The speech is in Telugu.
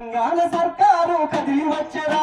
తెలంగాణ సర్కారు కదిలి వచ్చరా